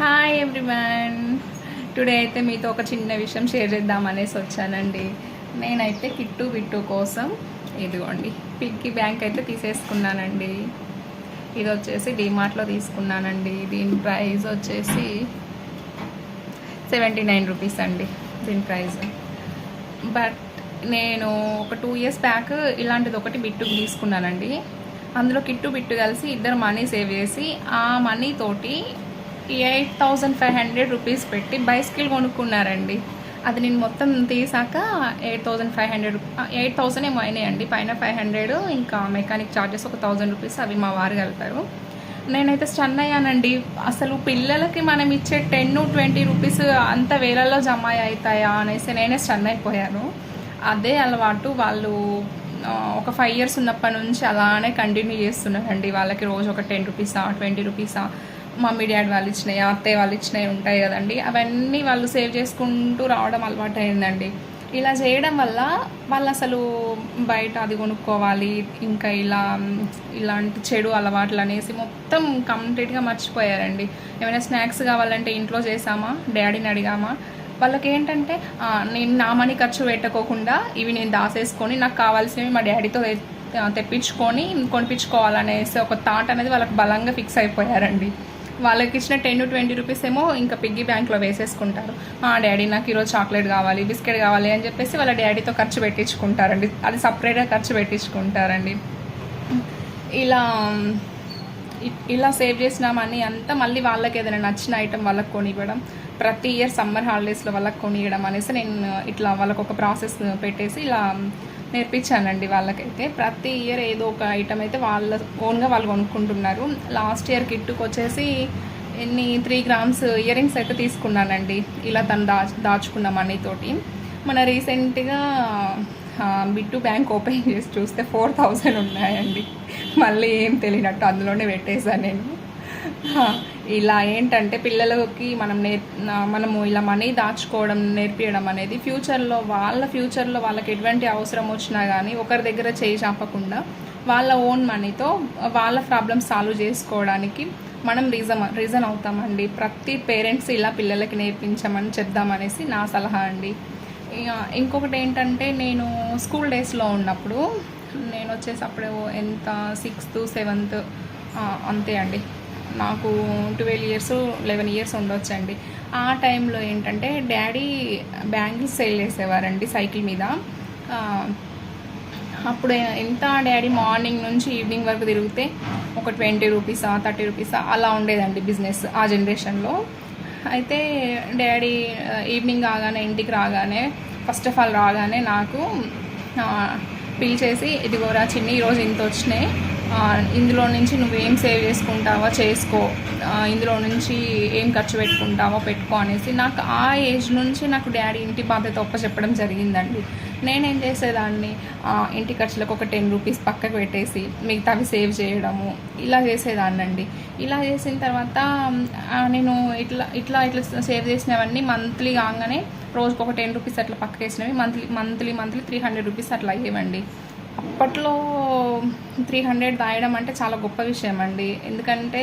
Hi everyone today అయితే మీతో ఒక చిన్న విషయం షేర్ చేద్దామనేసి వచ్చానండి. నేనైతే కిట్టు బిట్టు కోసం ఇదిగోండి పిగ్కి బ్యాంక్ అయితే తీసేసుకున్నానండి. ఇది వచ్చేసి డిమార్ట్లో తీసుకున్నానండి. దీని ప్రైస్ వచ్చేసి సెవెంటీ నైన్ రూపీస్ అండి దీని ప్రైస్. బట్ నేను ఒక టూ ఇయర్స్ బ్యాక్ ఇలాంటిది ఒకటి బిట్టుకు తీసుకున్నానండి. అందులో కిట్టు బిట్టు కలిసి ఇద్దరు మనీ సేవ్ చేసి ఆ మనీ తోటి eight thousand five hundred rupees పెట్టి బైస్కిల్ కొనుక్కున్నారండి. అది నేను మొత్తం తీసాక eight thousand five hundred eight thousand ఏమో అయినాయండి. పైన ఫైవ్ హండ్రెడ్ ఇంకా మెకానిక్ ఛార్జెస్ ఒక థౌజండ్ రూపీస్ అవి మా వారు కలిపారు. నేనైతే స్టన్ అయ్యానండి. అసలు పిల్లలకి మనం ఇచ్చే టెన్ ట్వంటీ రూపీస్ అంత వేలలో జమ అవుతాయా అనేసి నేనే స్టన్ అయిపోయాను. అదే అలవాటు వాళ్ళు ఒక ఫైవ్ ఇయర్స్ ఉన్నప్పటి నుంచి అలానే కంటిన్యూ చేస్తున్నారండి. వాళ్ళకి రోజు ఒక టెన్ రూపీసా ట్వంటీ రూపీసా మమ్మీ డాడీ వాళ్ళు ఇచ్చినాయి అత్తయ్య వాళ్ళు ఇచ్చినవి ఉంటాయి కదండి. అవన్నీ వాళ్ళు సేవ్ చేసుకుంటూ రావడం అలవాటు అయిందండి ఇలా చేయడం వల్ల వాళ్ళు అసలు బయట అది కొనుక్కోవాలి ఇంకా ఇలా ఇలాంటి చెడు అలవాట్లు అనేసి మొత్తం కంప్లీట్గా మర్చిపోయారండి. ఏమైనా స్నాక్స్ కావాలంటే ఇంట్లో చేసామా డాడీని అడిగామా? వాళ్ళకి ఏంటంటే నేను నా మనీ ఖర్చు పెట్టకోకుండా ఇవి నేను దాసేసుకొని నాకు కావాల్సినవి మా డాడీతో తె- తెప్పించుకొని కొనిపించుకోవాలనేసి ఒక థాట్ అనేది వాళ్ళకి బలంగా ఫిక్స్ అయిపోయారండి. వాళ్ళకి ఇచ్చిన టెన్ ట్వంటీ రూపీస్ ఏమో ఇంకా పిగ్గీ బ్యాంక్లో వేసేసుకుంటారు. ఆ డాడీ నాకు ఈరోజు చాక్లెట్ కావాలి బిస్కెట్ కావాలి అని చెప్పేసి వాళ్ళ డాడీతో ఖర్చు పెట్టించుకుంటారండి. అది సపరేట్గా ఖర్చు పెట్టించుకుంటారండి. ఇలా ఇలా సేవ్ చేసిన మనీ అంతా మళ్ళీ వాళ్ళకి ఏదైనా నచ్చిన ఐటెం వాళ్ళకి కొనివ్వడం ప్రతి ఇయర్ సమ్మర్ హాలిడేస్లో వాళ్ళకి కొనియడం అనేసి నేను ఇట్లా వాళ్ళకు ఒక ప్రాసెస్ పెట్టేసి ఇలా నేర్పించానండి వాళ్ళకైతే. ప్రతి ఇయర్ ఏదో ఒక ఐటమ్ అయితే వాళ్ళ ఓన్గా వాళ్ళు కొనుక్కుంటున్నారు. లాస్ట్ ఇయర్ కిట్టుకు వచ్చేసి ఎన్ని త్రీ గ్రామ్స్ ఇయర్ రింగ్స్ అయితే తీసుకున్నానండి. ఇలా తను దాచు దాచుకున్న మనీతోటి మన రీసెంట్గా బిట్టు బ్యాంక్ ఓపెన్ చేసి చూస్తే ఫోర్ థౌజండ్ ఉన్నాయండి. మళ్ళీ ఏం తెలియనట్టు అందులోనే పెట్టేశాను నేను. ఇలా ఏంటంటే పిల్లలకి మనం నేర్ మనము ఇలా మనీ దాచుకోవడం నేర్పించడం అనేది ఫ్యూచర్లో వాళ్ళ ఫ్యూచర్లో వాళ్ళకి ఎటువంటి అవసరం వచ్చినా కానీ ఒకరి దగ్గర చేయి చాపకుండా వాళ్ళ ఓన్ మనీతో వాళ్ళ ప్రాబ్లమ్స్ సాల్వ్ చేసుకోవడానికి మనం రీజన్ రీజన్ అవుతామండి. ప్రతి పేరెంట్స్ ఇలా పిల్లలకి నేర్పించమని చెప్దామనేసి నా సలహా అండి. ఇంకొకటి ఏంటంటే నేను స్కూల్ డేస్లో ఉన్నప్పుడు నేను వచ్చేసి అప్పుడు ఎంత సిక్స్త్ సెవెంత్ అంతే అండి. నాకు ట్వెల్వ్ ఇయర్స్ లెవెన్ ఇయర్స్ ఉండొచ్చండి. ఆ టైంలో ఏంటంటే డాడీ బ్యాంగిల్స్ సేల్ చేసేవారండి సైకిల్ మీద. అప్పుడు ఎంత డాడీ మార్నింగ్ నుంచి ఈవినింగ్ వరకు తిరిగితే ఒక ట్వంటీ రూపీసా థర్టీ రూపీసా అలా ఉండేదండి బిజినెస్ ఆ జనరేషన్లో అయితే డాడీ ఈవినింగ్ రాగానే ఇంటికి రాగానే ఫస్ట్ ఆఫ్ ఆల్ రాగానే నాకు ఆ, పిలిచేసి ఇదిగోరా చిన్ని ఈరోజు ఇంత వచ్చినాయి ఇందులో నుంచి నువ్వేం సేవ్ చేసుకుంటావో చేసుకో. ఇందులో నుంచి ఏం ఖర్చు పెట్టుకుంటావో పెట్టుకో అనేసి నాకు ఆ ఏజ్ నుంచి నాకు డాడీ ఇంటి బాధ్యత ఒప్ప చెప్పడం జరిగిందండి. నేనేం చేసేదాన్ని? ఇంటి ఖర్చులకు ఒక టెన్ రూపీస్ పక్కకు పెట్టేసి మిగతావి సేవ్ చేయడము ఇలా చేసేదాన్నండి. ఇలా చేసిన తర్వాత నేను ఇట్లా ఇట్లా ఇట్లా సేవ్ చేసినవన్నీ మంత్లీ కాగానే రోజుకు ఒక టెన్ రూపీస్ అట్లా పక్కకు వేసినవి monthly monthly monthly three hundred rupees అట్లా అయ్యేవండి. అప్పట్లో త్రీ హండ్రెడ్ రాయడం అంటే చాలా గొప్ప విషయం అండి. ఎందుకంటే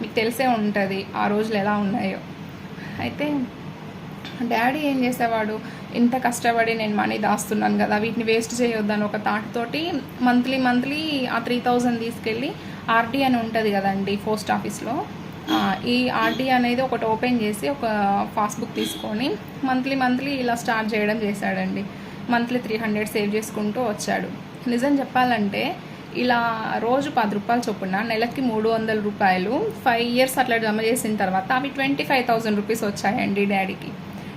మీకు తెలిసే ఉంటుంది ఆ రోజులు ఎలా ఉన్నాయో. అయితే డాడీ ఏం చేసేవాడు? ఇంత కష్టపడి నేను మనీ దాస్తున్నాను కదా వీటిని వేస్ట్ చేయొద్దని ఒక థాట్ తోటి మంత్లీ మంత్లీ ఆ త్రీ థౌజండ్ తీసుకెళ్ళి ఆర్డీ అని ఉంటుంది కదండి పోస్ట్ ఆఫీస్లో. ఈ ఆర్డీ అనేది ఒకటి ఓపెన్ చేసి ఒక పాస్బుక్ తీసుకొని మంత్లీ మంత్లీ ఇలా స్టార్ట్ చేయడం చేశాడండి. మంత్లీ త్రీ హండ్రెడ్ సేవ్ చేసుకుంటూ వచ్చాడు. నిజం చెప్పాలంటే ఇలా రోజు పది రూపాయలు చొప్పున నెలకి మూడు వందల రూపాయలు ఫైవ్ ఇయర్స్ అట్లా జమ చేసిన తర్వాత అవి ట్వంటీ ఫైవ్ థౌజండ్ రూపీస్ వచ్చాయండి డాడీకి.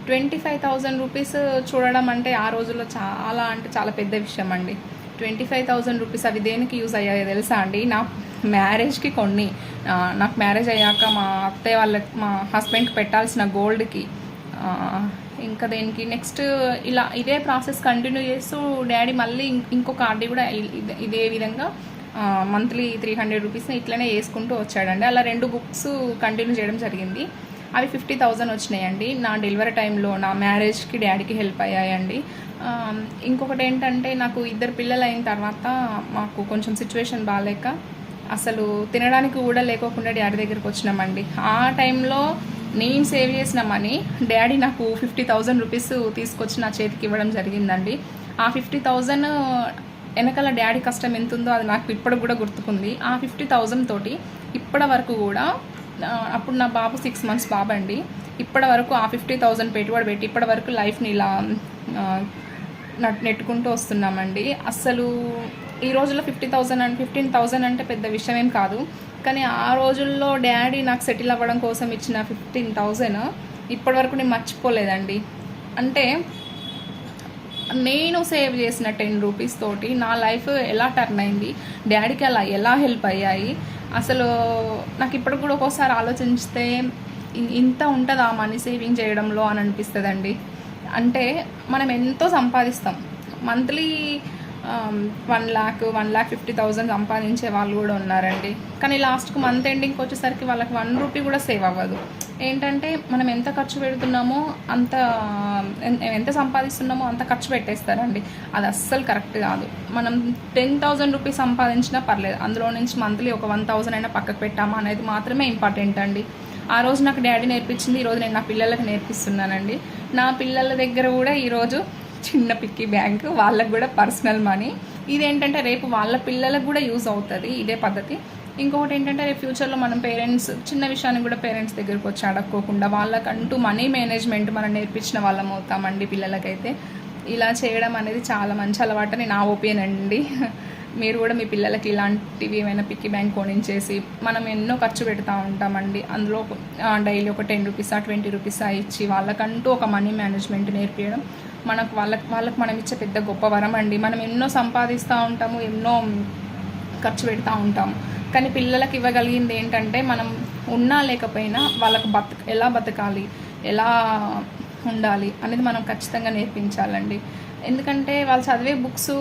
ట్వంటీ ఫైవ్ థౌజండ్ రూపీస్ చూడడం అంటే ఆ రోజుల్లో చాలా అంటే చాలా పెద్ద విషయం అండి. ట్వంటీ ఫైవ్ థౌజండ్ రూపీస్ అవి దేనికి యూజ్ అయ్యాయో తెలుసా అండి? నా మ్యారేజ్కి కొన్ని నాకు మ్యారేజ్ అయ్యాక మా అత్తయ్య వాళ్ళకి మా హస్బెండ్కి పెట్టాల్సిన గోల్డ్కి ఇంకా దేనికి? నెక్స్ట్ ఇలా ఇదే ప్రాసెస్ కంటిన్యూ చేస్తూ డాడీ మళ్ళీ ఇం- ఇంకొక ఆర్డీ కూడా ఇదే- ఇదే విధంగా మంత్లీ త్రీ హండ్రెడ్ రూపీస్ని ఇట్లనే వేసుకుంటూ వచ్చాడండి. అలా రెండు బుక్స్ కంటిన్యూ చేయడం జరిగింది. అవి ఫిఫ్టీ థౌజండ్ వచ్చినాయండి. నా డెలివరీ టైంలో నా మ్యారేజ్కి డాడీకి హెల్ప్ అయ్యాయండి. ఇంకొకటి ఏంటంటే నాకు ఇద్దరు పిల్లలు అయిన తర్వాత మాకు కొంచెం సిచ్యువేషన్ బాగాలేక అసలు తినడానికి కూడా లేకోకుండా డాడీ దగ్గరికి వచ్చినామండి. ఆ టైంలో నేను సేవ్ చేసిన మనీ డాడీ నాకు ఫిఫ్టీ థౌజండ్ రూపీస్ తీసుకొచ్చి నా చేతికి ఇవ్వడం జరిగిందండి. ఆ ఫిఫ్టీ థౌజండ్ వెనకాల డాడీ కష్టం ఎంత ఉందో అది నాకు ఇప్పటికి కూడా గుర్తుకుంది. ఆ ఫిఫ్టీ థౌజండ్ తోటి ఇప్పటి వరకు కూడా అప్పుడు నా బాబు సిక్స్ మంత్స్ బాబు అండి. ఇప్పటి వరకు ఆ ఫిఫ్టీ థౌజండ్ పెట్టుబడి పెట్టి ఇప్పటి వరకు లైఫ్ని ఇలా నెట్టుకుంటూ వస్తున్నామండి. అస్సలు ఈ రోజుల్లో fifty thousand and fifteen thousand అంటే పెద్ద విషయం ఏం కాదు. కానీ ఆ రోజుల్లో డాడీ నాకు సెటిల్ అవ్వడం కోసం ఇచ్చిన ఫిఫ్టీన్ థౌజండ్ ఇప్పటి వరకు నేను మర్చిపోలేదండి. అంటే నేను సేవ్ చేసిన టెన్ రూపీస్ తోటి నా లైఫ్ ఎలా టర్న్ అయింది డాడీకి అలా ఎలా హెల్ప్ అయ్యాయి అసలు నాకు ఇప్పటికి కూడా ఒక్కోసారి ఆలోచిస్తే ఇంత ఉంటుందా మనీ సేవింగ్ చేయడంలో అని అనిపిస్తుందండి. అంటే మనం ఎంతో సంపాదిస్తాం. Monthly one lakh one lakh fifty thousand సంపాదించే వాళ్ళు కూడా ఉన్నారండి. కానీ లాస్ట్కి మంత్ ఎండింగ్కి వచ్చేసరికి వాళ్ళకి వన్ రూపీ కూడా సేవ్ అవ్వదు. ఏంటంటే మనం ఎంత ఖర్చు పెడుతున్నామో అంత ఎంత సంపాదిస్తున్నామో అంత ఖర్చు పెట్టేస్తారండి. అది అస్సలు కరెక్ట్ కాదు. మనం టెన్ థౌజండ్ రూపీస్ సంపాదించినా పర్లేదు. అందులో నుంచి మంత్లీ ఒక వన్ థౌజండ్ అయినా పక్కకు పెట్టామా అనేది మాత్రమే ఇంపార్టెంట్ అండి. ఆ రోజు నాకు డాడీ నేర్పించింది ఈరోజు నేను నా పిల్లలకు నేర్పిస్తున్నానండి. నా పిల్లల దగ్గర కూడా ఈరోజు చిన్న పిక్కి బ్యాంక్ వాళ్ళకు కూడా పర్సనల్ మనీ. ఇదేంటంటే రేపు వాళ్ళ పిల్లలకు కూడా యూజ్ అవుతుంది ఇదే పద్ధతి. ఇంకొకటి ఏంటంటే రేపు ఫ్యూచర్లో మనం పేరెంట్స్ చిన్న విషయాన్ని కూడా పేరెంట్స్ దగ్గరికి వచ్చి అడక్కోకుండా వాళ్ళకంటూ మనీ మేనేజ్మెంట్ మనం నేర్పించిన వాళ్ళం అవుతామండి పిల్లలకైతే. ఇలా చేయడం అనేది చాలా మంచి అలవాటు. నా ఒపీనియన్ అండి. మీరు కూడా మీ పిల్లలకి ఇలాంటివి ఏమైనా పిక్కి బ్యాంక్ కొనించేసి మనం ఎన్నో ఖర్చు పెడతా ఉంటామండి. అందులో డైలీ ఒక టెన్ రూపీసా ట్వంటీ రూపీసా ఇచ్చి వాళ్ళకంటూ ఒక మనీ మేనేజ్మెంట్ నేర్పించడం మనకు వాళ్ళకి వాళ్ళకి మనం ఇచ్చే పెద్ద గొప్ప వరం అండి. మనం ఎన్నో సంపాదిస్తూ ఉంటాము ఎన్నో ఖర్చు పెడతా ఉంటాము. కానీ పిల్లలకి ఇవ్వగలిగింది ఏంటంటే మనం ఉన్నా లేకపోయినా వాళ్ళకు బతక ఎలా బతకాలి ఎలా ఉండాలి అనేది మనం ఖచ్చితంగా నేర్పించాలండి. ఎందుకంటే వాళ్ళు చదివే బుక్స్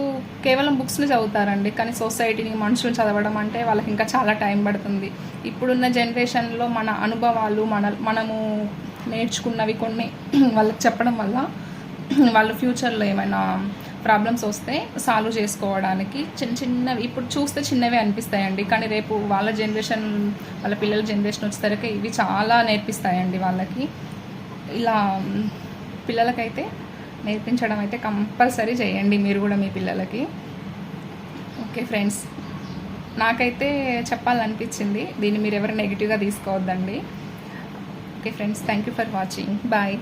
కేవలం బుక్స్ని చదువుతారండి. కానీ సొసైటీని మనుషులు చదవడం అంటే వాళ్ళకి ఇంకా చాలా టైం పడుతుంది. ఇప్పుడున్న జనరేషన్లో మన అనుభవాలు మన మనము నేర్చుకున్నవి కొన్ని వాళ్ళకి చెప్పడం వల్ల వాళ్ళు ఫ్యూచర్లో ఏమైనా ప్రాబ్లమ్స్ వస్తే సాల్వ్ చేసుకోవడానికి చిన్న చిన్నవి ఇప్పుడు చూస్తే చిన్నవే అనిపిస్తాయండి. కానీ రేపు వాళ్ళ జనరేషన్ వాళ్ళ పిల్లల జనరేషన్ వచ్చేసరికి ఇవి చాలా నేర్పిస్తాయండి వాళ్ళకి. ఇలా పిల్లలకైతే నేర్పించడం అయితే కంపల్సరీ చేయండి మీరు కూడా మీ పిల్లలకి. ఓకే ఫ్రెండ్స్ నాకైతే చెప్పాలనిపించింది. దీన్ని మీరు ఎవరు నెగిటివ్గా తీసుకోవద్దండి. Okay friends thank you for watching. Bye.